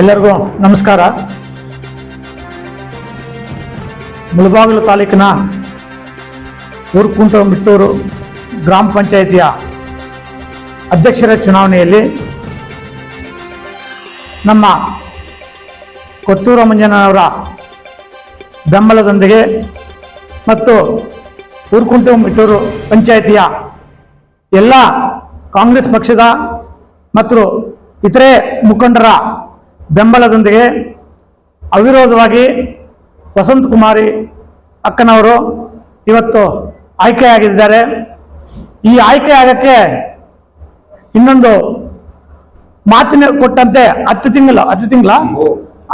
ಎಲ್ಲರಿಗೂ ನಮಸ್ಕಾರ. ಮುಳಬಾಗಿಲು ತಾಲೂಕಿನ ಊರ್ಕುಂಟ ಬಿಟ್ಟೂರು ಗ್ರಾಮ ಪಂಚಾಯಿತಿಯ ಅಧ್ಯಕ್ಷರ ಚುನಾವಣೆಯಲ್ಲಿ ನಮ್ಮ ಕೊತ್ತೂರ ಮಂಜನವರ ಬೆಂಬಲದೊಂದಿಗೆ ಮತ್ತು ಊರ್ಕುಂಟ ಬಿಟ್ಟೂರು ಪಂಚಾಯಿತಿಯ ಎಲ್ಲ ಕಾಂಗ್ರೆಸ್ ಪಕ್ಷದ ಮತ್ತು ಇತರೆ ಮುಖಂಡರ ಬೆಂಬಲದೊಂದಿಗೆ ಅವಿರೋಧವಾಗಿ ವಸಂತ ಕುಮಾರಿ ಅಕ್ಕನವರು ಇವತ್ತು ಆಯ್ಕೆಯಾಗಿದ್ದಾರೆ. ಈ ಆಯ್ಕೆ ಆಗಕ್ಕೆ ಇನ್ನೊಂದು ಮಾತಿನ ಕೊಟ್ಟಂತೆ ಹತ್ತು ತಿಂಗಳು, ಹತ್ತು ತಿಂಗಳ?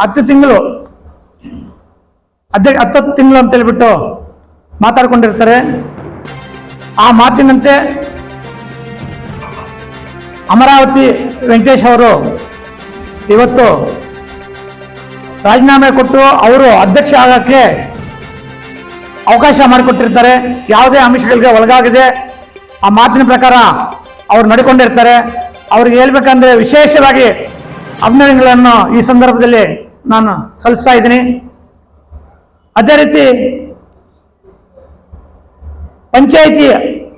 ಹತ್ತು ತಿಂಗಳು. ಅದೇ ಹತ್ತತ್ತು ತಿಂಗಳು ಅಂತ ಹೇಳ್ಬಿಟ್ಟು ಮಾತಾಡ್ಕೊಂಡಿರ್ತಾರೆ. ಆ ಮಾತಿನಂತೆ ಅಮರಾವತಿ ವೆಂಕಟೇಶ್ ಅವರು ಇವತ್ತು ರಾಜೀನಾಮೆ ಕೊಟ್ಟು ಅವರು ಅಧ್ಯಕ್ಷ ಆಗಕ್ಕೆ ಅವಕಾಶ ಮಾಡಿಕೊಟ್ಟಿರ್ತಾರೆ. ಯಾವುದೇ ಅಂಶಗಳಿಗೆ ಒಳಗಾಗದೆ ಆ ಮಾತಿನ ಪ್ರಕಾರ ಅವ್ರು ನಡ್ಕೊಂಡಿರ್ತಾರೆ. ಅವ್ರಿಗೆ ಹೇಳ್ಬೇಕಂದ್ರೆ ವಿಶೇಷವಾಗಿ ಅಭಿನಂದನೆಗಳನ್ನು ಈ ಸಂದರ್ಭದಲ್ಲಿ ನಾನು ಸಲ್ಲಿಸ್ತಾ ಇದ್ದೀನಿ. ಅದೇ ರೀತಿ ಪಂಚಾಯಿತಿ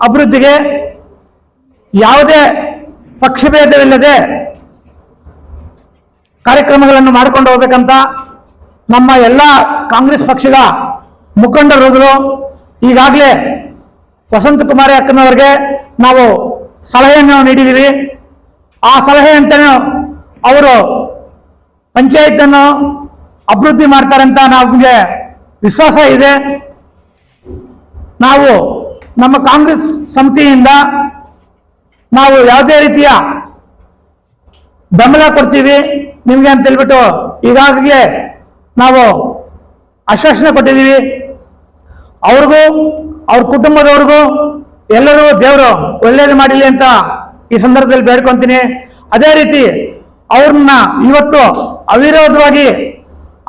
ಅಭಿವೃದ್ಧಿಗೆ ಯಾವುದೇ ಪಕ್ಷಭೇದವಿಲ್ಲದೆ ಕಾರ್ಯಕ್ರಮಗಳನ್ನು ಮಾಡಿಕೊಂಡು ಹೋಗ್ಬೇಕಂತ ನಮ್ಮ ಎಲ್ಲ ಕಾಂಗ್ರೆಸ್ ಪಕ್ಷದ ಮುಖಂಡರಾದರು ಈಗಾಗಲೇ ವಸಂತ ಕುಮಾರಿ ಅಕ್ಕನವರಿಗೆ ನಾವು ಸಲಹೆಯನ್ನು ನೀಡಿದ್ದೀವಿ. ಆ ಸಲಹೆ ಅಂತಾನೆ ಅವರು ಪಂಚಾಯತನ್ನು ಅಭಿವೃದ್ಧಿ ಮಾಡ್ತಾರೆ ಅಂತ ನಮಗೆ ವಿಶ್ವಾಸ ಇದೆ. ನಾವು ನಮ್ಮ ಕಾಂಗ್ರೆಸ್ ಸಮಿತಿಯಿಂದ ನಾವು ಯಾವುದೇ ರೀತಿಯ ಬೆಂಬಲ ಕೊಡ್ತೀವಿ. ನಿಮಗೆ ಅಂತ ಹೇಳ್ಬಿಟ್ಟು ಈಗಾಗಲೇ ನಾವು ಆಶ್ವಾಸನೆ ಕೊಟ್ಟಿದ್ದೀವಿ. ಅವ್ರಿಗೂ, ಅವ್ರ ಕುಟುಂಬದವ್ರಿಗೂ ಎಲ್ಲರೂ ದೇವರು ಒಳ್ಳೇದು ಮಾಡಲಿ ಅಂತ ಈ ಸಂದರ್ಭದಲ್ಲಿ ಬೇಡ್ಕೊತೀನಿ. ಅದೇ ರೀತಿ ಅವ್ರನ್ನ ಇವತ್ತು ಅವಿರೋಧವಾಗಿ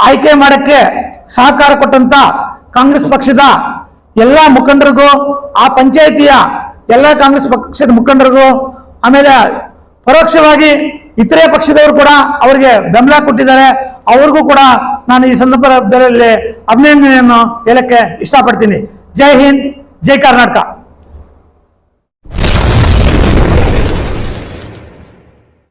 ಆಯ್ಕೆ ಮಾಡಕ್ಕೆ ಸಹಕಾರ ಕೊಟ್ಟಂತ ಕಾಂಗ್ರೆಸ್ ಪಕ್ಷದ ಎಲ್ಲ ಮುಖಂಡರಿಗೂ, ಆ ಪಂಚಾಯಿತಿಯ ಎಲ್ಲ ಕಾಂಗ್ರೆಸ್ ಪಕ್ಷದ ಮುಖಂಡರಿಗೂ, ಆಮೇಲೆ ಪರೋಕ್ಷವಾಗಿ ಇತರೆ ಪಕ್ಷದವರು ಕೂಡ ಅವರಿಗೆ ಬೆಂಬಲ ಕೊಟ್ಟಿದ್ದಾರೆ. ಅವ್ರಿಗೂ ಕೂಡ ನಾನು ಈ ಸಂದರ್ಭದಲ್ಲಿ ಅಭಿನಂದನೆಯನ್ನು ಹೇಳಕ್ಕೆ ಇಷ್ಟಪಡ್ತೀನಿ. ಜೈ ಹಿಂದ್, ಜೈ ಕರ್ನಾಟಕ.